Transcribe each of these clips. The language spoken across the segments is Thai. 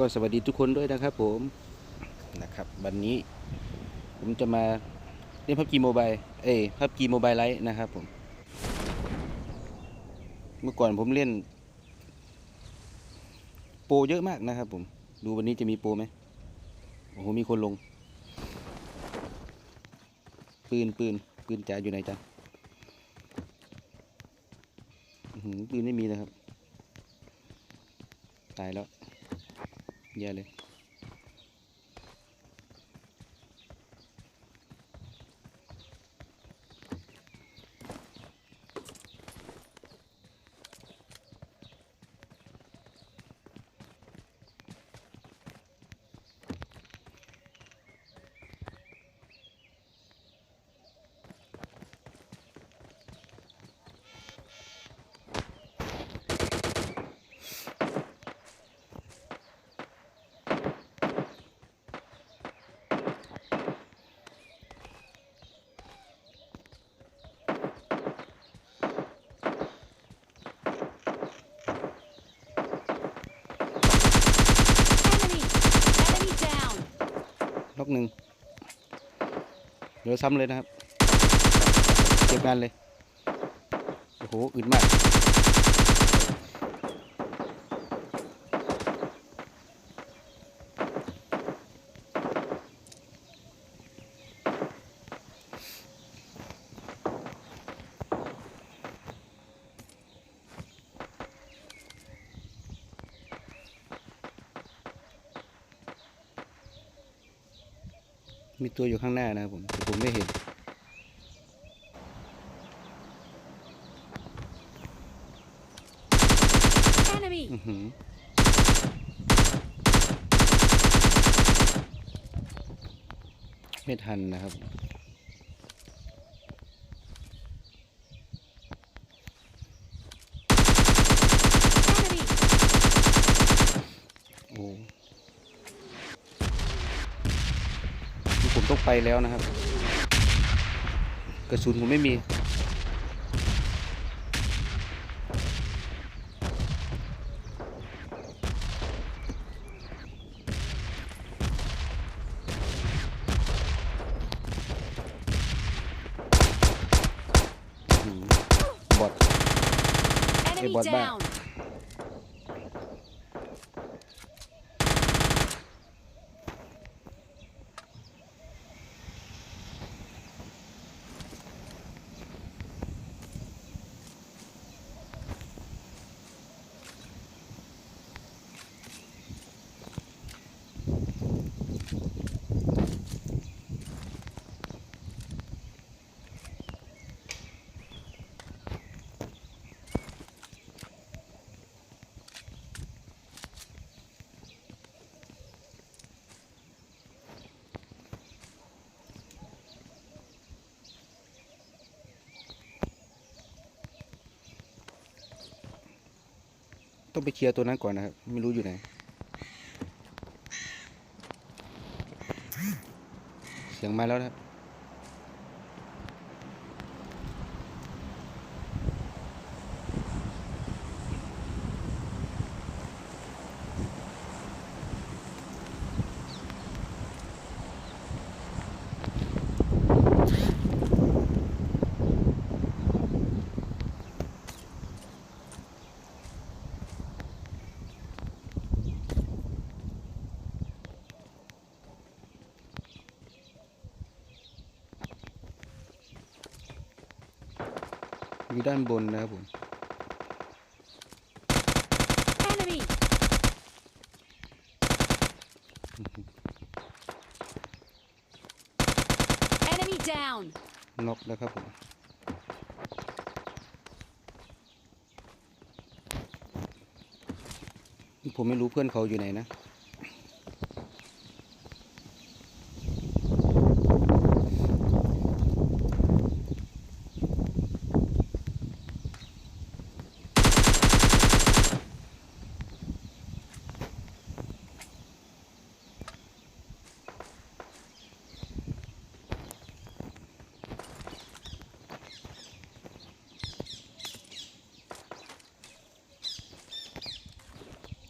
ก็สวัสดีทุกคนด้วยนะครับผมนะครับวันนี้ผมจะมาเล่นพับจีโมบายเอ้พับจีโมบายไลท์นะครับผม เมื่อก่อนผมเล่น โปรเยอะมากนะครับผมดูวันนี้จะมีโปรไหมโอ้โหมีคนลง ปืนปืนปืนจ๋าอยู่ไหนจ๊ะปืนไม่มีนะครับ ตายแล้ว แย่เลย Enemy! Enemy down! ล็อ กหนึ่งเดี๋ยวซ้ำเลยนะครับ เก็บงานเลย โอ้โห อึดมาก มีตัวอยู่ข้างหน้านะครับผมแต่ผมไม่เห็น Enemy! อื้อหือไม่ทันนะครับ Enemy! โอ้คือผมต้อง ไปแล้วนะครับ กระสุนผมไม่มีอืมบอด Enemy bot ต้องไปเคลียร์ตัวนั้นก่อนนะครับ ไม่รู้อยู่ไหน เสียงมาแล้วนะครับ อยู่ด้านบนนะครับผม Enemy! Enemy down! น็อกแล้วครับผม ผมไม่รู้เพื่อนเขาอยู่ไหนนะ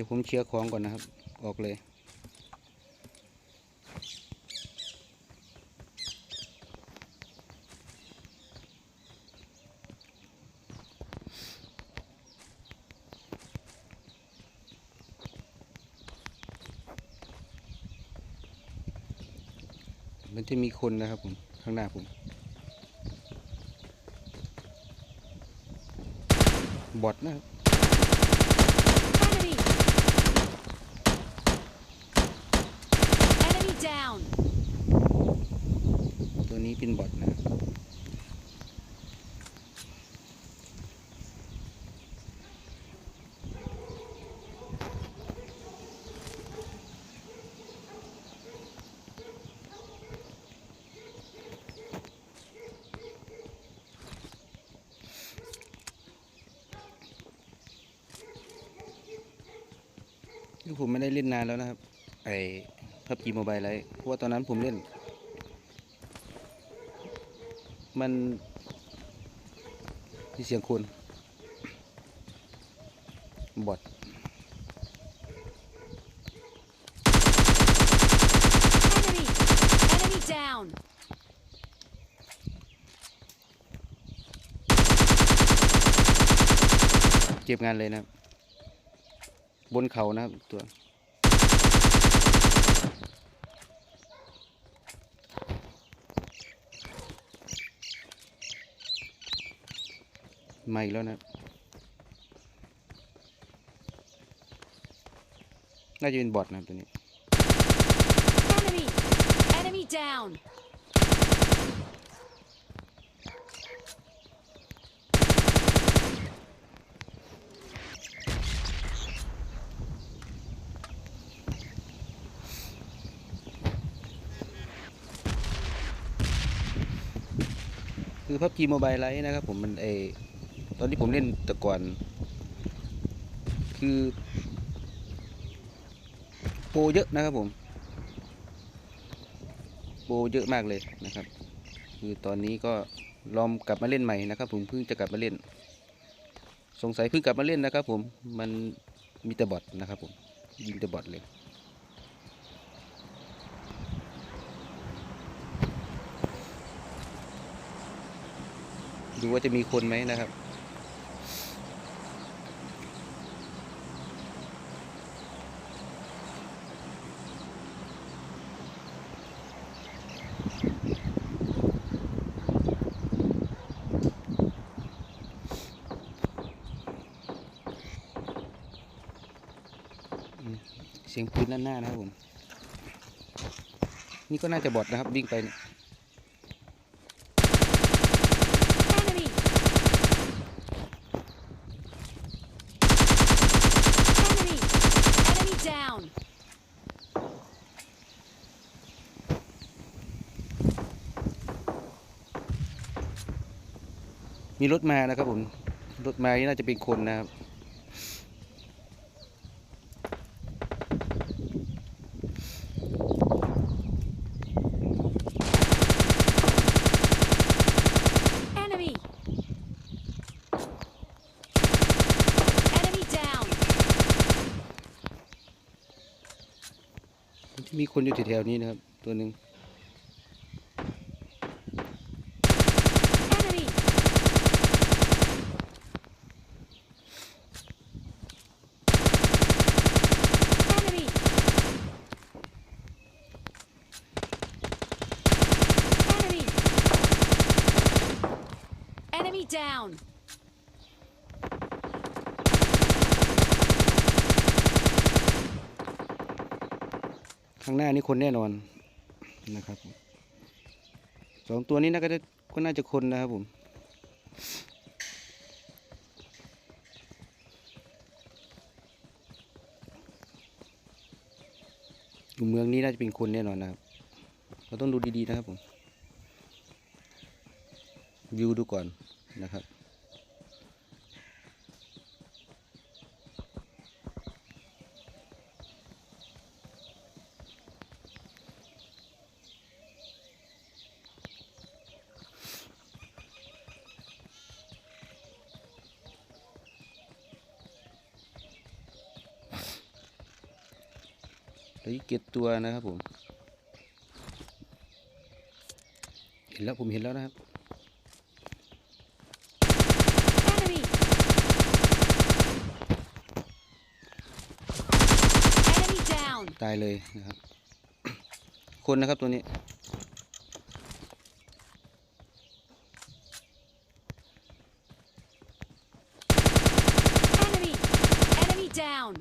ดี๋ยวผมเคลียร์ของก่อนนะครับ ออกเลยมันจะมีคนนะครับผม ข้างหน้าผม บอทนะครับ Enemy! Enemy down! ตัว นี้เป็นบอทนะผมไม่ได้เล่นนานแล้วนะครับ ไอ้พับจีโมบายไลท์เพราะว่าตอนนั้นผมเล่น มันมีเสียงคนบอท Enemy! Enemy down! เก็บงานเลยนะครับบนเขานะครับตัว มาอีกแล้วนะครับน่าจะเป็นบอทนะครับตัวนี้ Enemy! Enemy down! คือพับจีโมบายไลท์นะครับผมมันเออ ตอนที่ผมเล่นแต่ก่อน คือ โปเยอะนะครับผม โปเยอะมากเลยนะครับ คือตอนนี้ก็ลองกลับมาเล่นใหม่นะครับ ผมเพิ่งจะกลับมาเล่น สงสัยเพิ่งกลับมาเล่นนะครับ ผมมันมีแต่บอทนะครับ ผมยิงแต่บอทเลยดูว่าจะมีคนไหมนะครับ เสียงปืนด้านหน้านะครับผม นี่ก็น่าจะบอดนะครับวิ่งไปเนี่ย Enemy! Enemy! Enemy down! มีรถมานะครับผม รถมานี่น่าจะเป็นคนนะครับ Enemy! Enemy down! ที่ มีคนอยู่แถวๆนี้นะครับ ตัวหนึ่ง Enemy! Enemy! Enemy! Enemy down! ข้างหน้านี่คนแน่นอนนะครับสองตัวนี้น่าจะก็น่าจะคนนะครับผมดูเมืองนี้น่าจะเป็นคนแน่นอนนะครับ เราต้องดูดีๆนะครับผมวิวดูก่อนนะครับ เหลืออีกเจ็ดตัวนะครับผม เห็นแล้วผมเห็นแล้วนะครับ Enemy! Enemy down! ตายเลยนะครับ คนนะครับตัวนี้ Enemy! Enemy down!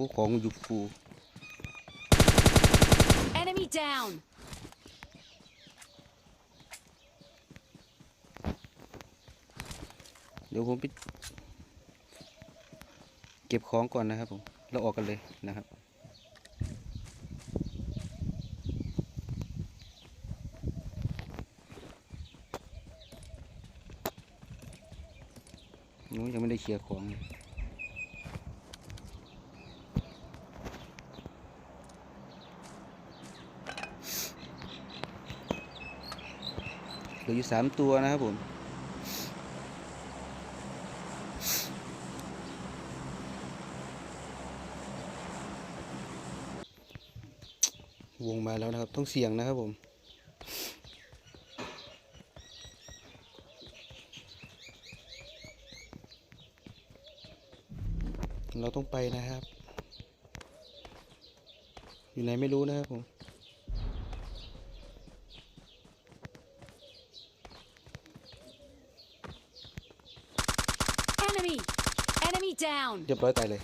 โอ้ของอยู่ฟู Enemy down! เดี๋ยวผมไปเก็บของก่อนนะครับผมแล้วออกกันเลยนะครับโอ้ยยังไม่ได้เคลียร์ของเลย เหลืออยู่สามตัวนะครับผมวงมาแล้วนะครับ ต้องเสี่ยงนะครับผม เราต้องไปนะครับ อยู่ไหนไม่รู้นะครับผม Enemy! Enemy down! เรียบร้อยตายเลย